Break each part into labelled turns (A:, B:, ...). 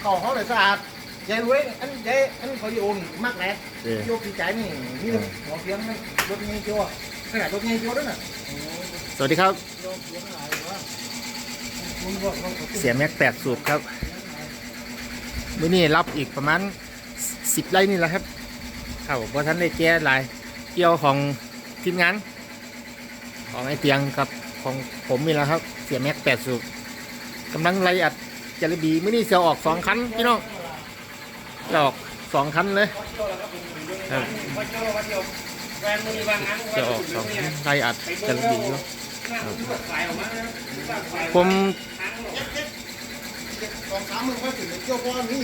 A: เขาเขาเลยสะอาดยายรวยอันยายอันเขาโยนมากแหละ
B: เออ
A: โยกปีใจนี่นี่เลยหัวเสียงมันรถเงี้ยโจ้ขนาดรถเงี้ยโจ้ด้วยน่ะ
B: สวัสดีครับ
A: โยกเสียงอะไรวะมึงบอกมึงบอก
B: เสียแม็กแปดสูบครับมื้อนี้รับอีกประมาณสิบไร่นี่แหละครับเข้าเพราะท่านได้แก้หลายเกี่ยวของทีมงาน ของไอ้เตียงกับของผมนี่แหละครับ เสียแม็กแปดสูบกำลังไล่อัด จระบีมื้อนี้เสียออกสองคันพี่น้องจะออกสองคันเลยจะออกสองคันไล่อัดจระบีอยู่ผม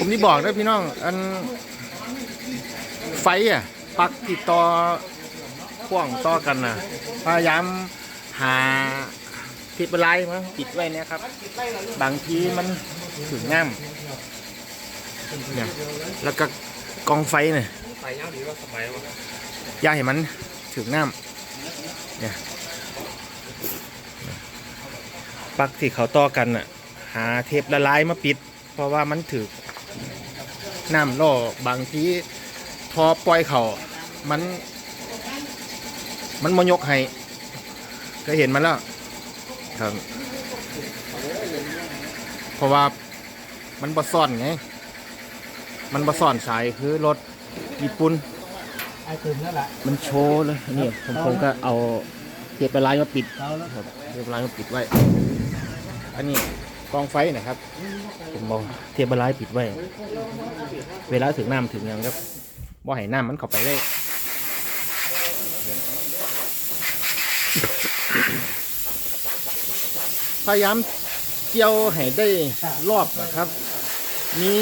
B: ผมนี่บอกนะพี่น้อง อันไฟอะปักติดต่อพ่วงต่อกันนะพยายามหาทิปไลน์มาปิดไว้เนี่ยครับ บางทีมัน ถึงง่ามเนี่ยแล้วก็กองไฟเนี่ย
C: ย่า
B: ให้มันถึงน้ำเนี่ยปลักที่เขาต่อกันน่ะหาเทปละลายมาปิด เพราะว่ามันถือน้ำล่อบางทีทอปล่อยเขามัน มันมายกให้ก็เห็นมันแล้วครับเพราะว่า มันบะซ่อนไง มันบะซ่อนสายคือรถญี่ปุ่น
A: ไอ้ตื่นแล้วล่ะ
B: มันโชว์เลยนี่ผมผมก็เอาเทปละลายมาปิด
A: เราแล้ว
B: ครับเทปละลายมาปิดไว้ อันนี้กองไฟนะครับ ผมมองเทปละลายปิดไว้ เวลาถึงน้ำถึงหยังครับว่าให้น้ำมันเข้าไปได้พยายามเกี่ยวให้ได้รอบนะครับ มี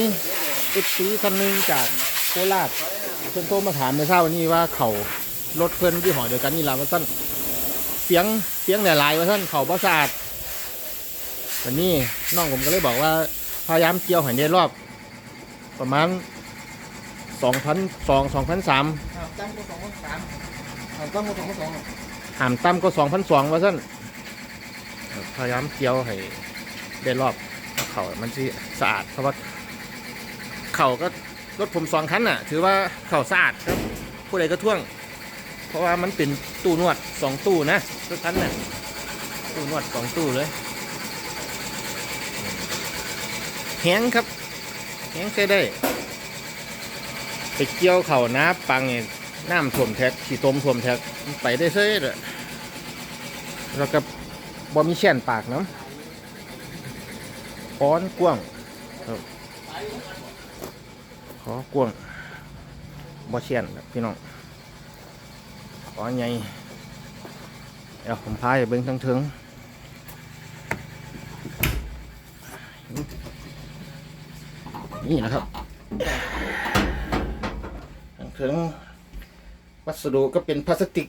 B: เอฟซีคนหนึงจากโคราชเพิ่นโทรมาถามในเช้าวันนี้ว่าเขารถเพิ่นที่หอเดียวกันนี่ละว่าสั้นเสียงเสียงหลายๆว่าสั้นเขาประสาทวันนี้น้องผมก็เลยบอกว่าพยายามเกี่ยวให้ได้รอบ ประมาณสองพันสองสองพันสาม
A: ตั้งก็สองพันสามตั้งก็สองพันสอง
B: หามต่ำก็สองพันสองว่าสั้นพยายามเกี่ยวให้ได้รอบเขามันสิสะอาดเพราะว่า เข่าก็รถผมสองคันน่ะ ถือว่าเข่าสะอาดครับ ผู้ใดก็ท่วง เพราะว่ามันเป็นตู้นวดสองตู้นะรถคันน่ะตู้นวดสองตู้เลยแห้งครับแห้งใช้ได้ไปเกี่ยวเข่านะปังเนี่ยน้ำท่วมแท็กขี่ตมท่วมแท็กไปได้เซ่เลยแล้วก็บ่มีแช่นปากน้ำป้อนกว้างครับ ขอกวงบ่แช่นพี่น้องขอใหญ่เดี๋ยวผมพายเบิ่งทั้งเทิงนี่นะครับทั้งเทิงวัสดุก็เป็นพลาสติก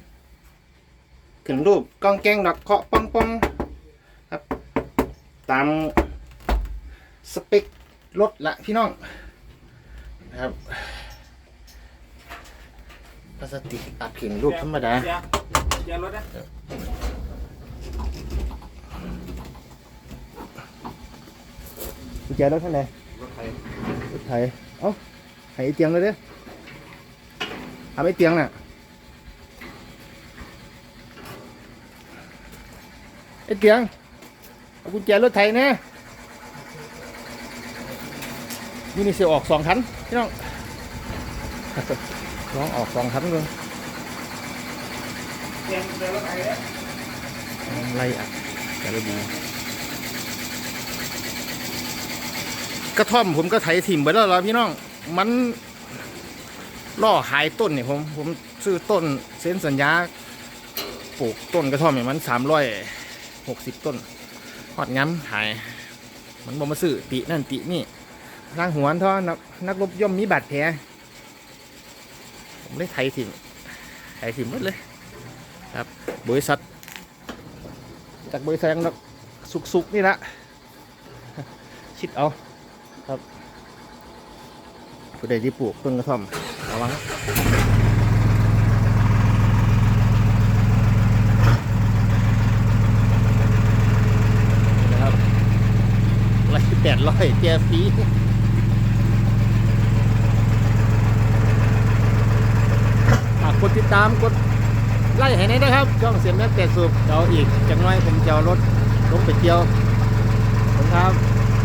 B: ขึ้นรูปกล้องแก้งดอกเคาะป้องป้องครับ ตามสเปครถละพี่น้อง นะครับพลาสติกอัดขึ้นรูปธรรมดา
C: เดี๋ยวเดี๋ยวรถนะ
B: กุญแจรถท่านไหน
C: รถไทย
B: รถไถเอ้าให้ไอ้เตียงเลยเด้อทำไอ้เตียงน่ะไอ้เตียงเอากุญแจรถไถนะนี่นี่เสียออกสองคัน พี่น้องลองออกสองคันเลย
C: เดี๋ยวเดี๋ยวรถไทยเนี่ย
B: ไล่อัดแต่ละดีกระท่อมผมก็ไถถิ่มไปแล้วล่ะพี่น้อง มันล่อหายต้นเนี่ยผมผมซื้อต้นเซ็นสัญญาปลูกต้นกระท่อมเนี่ยมันสามร้อยหกสิบต้นหอดง้ำหาย มันบอกมาซื้อตินั่นตินี่ ร่างหัวท่อนักนักรบย่อมมีบาดแผลผมเลยไถถิ่มไถถิ่มหมดเลย ครับ บริษัท จากบริษัทนักสุกๆ นี่ละชิดเอา ครับผู้ใดที่ปลูกต้นกระท่อมระวังนะครับร้อยแปดร้อยเจียฟีรี ติดตามกดไล่ให้หน่อยนะครับช่องเสียงแม่เป็ดสูบเดี๋ยวอีกจังน้อยผมจะเอารถลงไปเที่ยวขอบคุณครับ